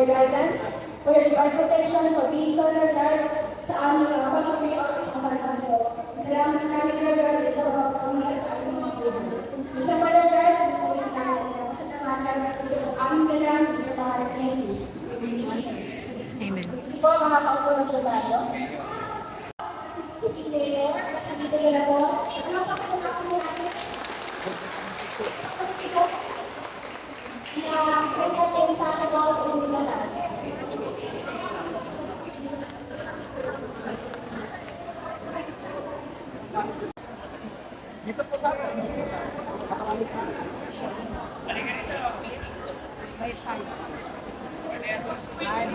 your guidance, for your divine protection, for so Lord God, sa aming uh, pag-layout ng mga kanto. Salamat namin, Lord God, ito ang pagpapalitan sa aming mga buhay. Isa pa, Lord God, ang ang dalangin sa pangalan ni Jesus. Amen. Hindi po, mga kaupo ng tayo. Hindi po, na po. Ay,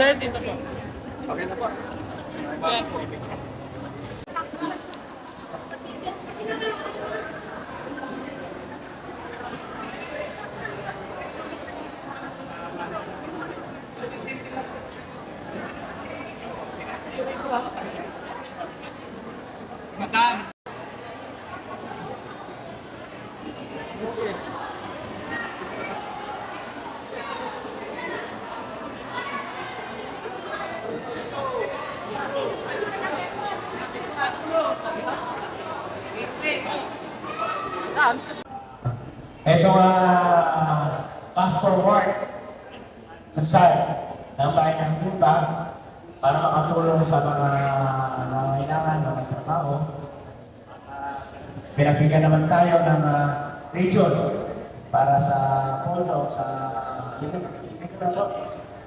Sir, dito po. Na po. Sir. Ito nga fast forward nagsal ng bayan ng Bimba para makatulong sa mga nangangailangan, mga trabaho. Pinagbigyan naman tayo ng uh, region para sa pondo sa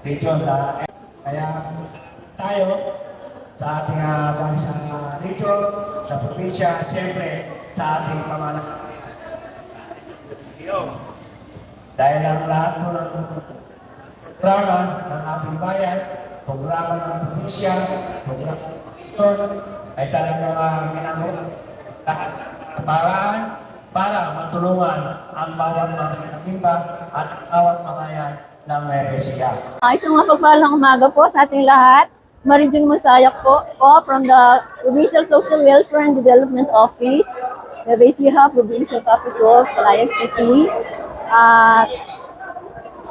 region na kaya tayo sa ating uh, bansang uh, region, sa probinsya, at siyempre sa ating pamahalaan. Dahil ang lahat po ng programa ng ating bayan, programa ng probinsya, programa ng region, ay talagang uh, ginagawa lahat paraan para matulungan ang bawat mga pinagimba at bawat mga yan ng Meresia. Ay, isang mapagpalang umaga po sa ating lahat. Marijun Masayak po, po from the Provincial Social Welfare and Development Office, Nueva Provincial Capital, Palayan City. At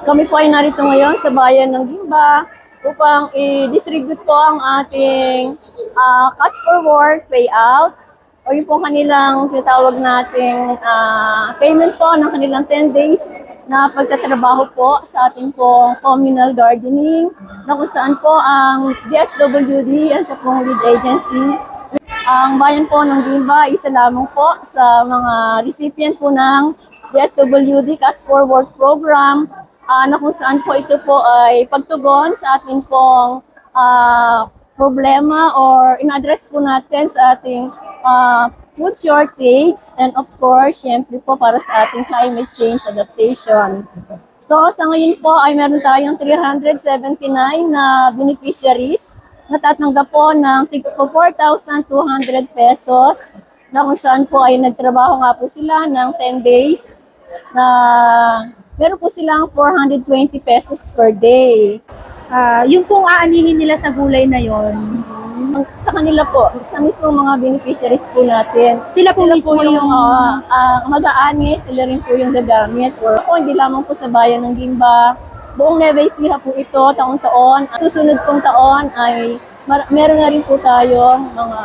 kami po ay narito ngayon sa bayan ng Gimba upang i-distribute po ang ating ah, cash for work payout o yung po kanilang tinatawag nating ah, payment po ng kanilang 10 days na pagtatrabaho po sa ating po communal gardening na kung saan po ang DSWD, yan siya pong lead agency. Ang bayan po ng Gimba, isa lamang po sa mga recipient po ng DSWD Cash for Work Program ah, na kung saan po ito po ay pagtugon sa ating pong ah, problema or in-address po natin sa ating ah, food shortage and of course, syempre po para sa ating climate change adaptation. So sa ngayon po ay meron tayong 379 na beneficiaries na tatanggap po ng tig po 4,200 pesos na kung saan po ay nagtrabaho nga po sila ng 10 days na meron po silang 420 pesos per day. Ah, yung pong aanihin nila sa gulay na yon, Sa kanila po, sa mismo mga beneficiaries po natin. Sila po mismo yung, yung- ah, ah, mag-aani, sila rin po yung gagamit. Or ako, hindi lamang po sa bayan ng Gimba. Buong Nueva Ecija po ito, taong-taon. Susunod pong taon ay mar- meron na rin po tayong mga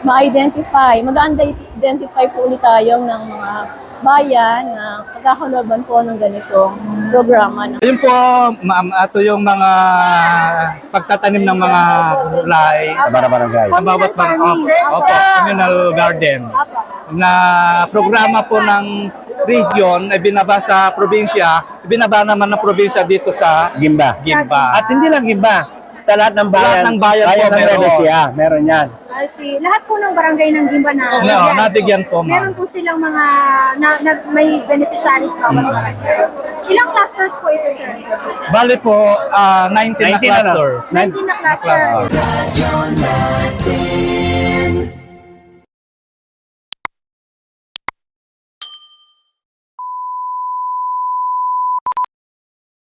ma-identify, mag-identify po ulit tayo ng mga bayan na pagkakalaban po ng ganitong programa. Ayun po, ma'am, ito yung mga pagtatanim ng mga gulay barangay. sa bawat farming. opo, communal garden na programa po ng region ay binaba sa probinsya, binaba naman ng probinsya dito sa Gimba. Gimba. At hindi lang Gimba. Sa lahat ng bayan. Lahat ng bayan po ng meron. Venecia, meron yan. I see. Lahat po ng barangay ng Gimba na No, nabigyan po, ma'am. Meron po silang mga na, na, may beneficiaries bawat barangay. Ilang clusters po ito, sir? Bali po, ah, 19 na 19 na lang. cluster. 19 na cluster. cluster.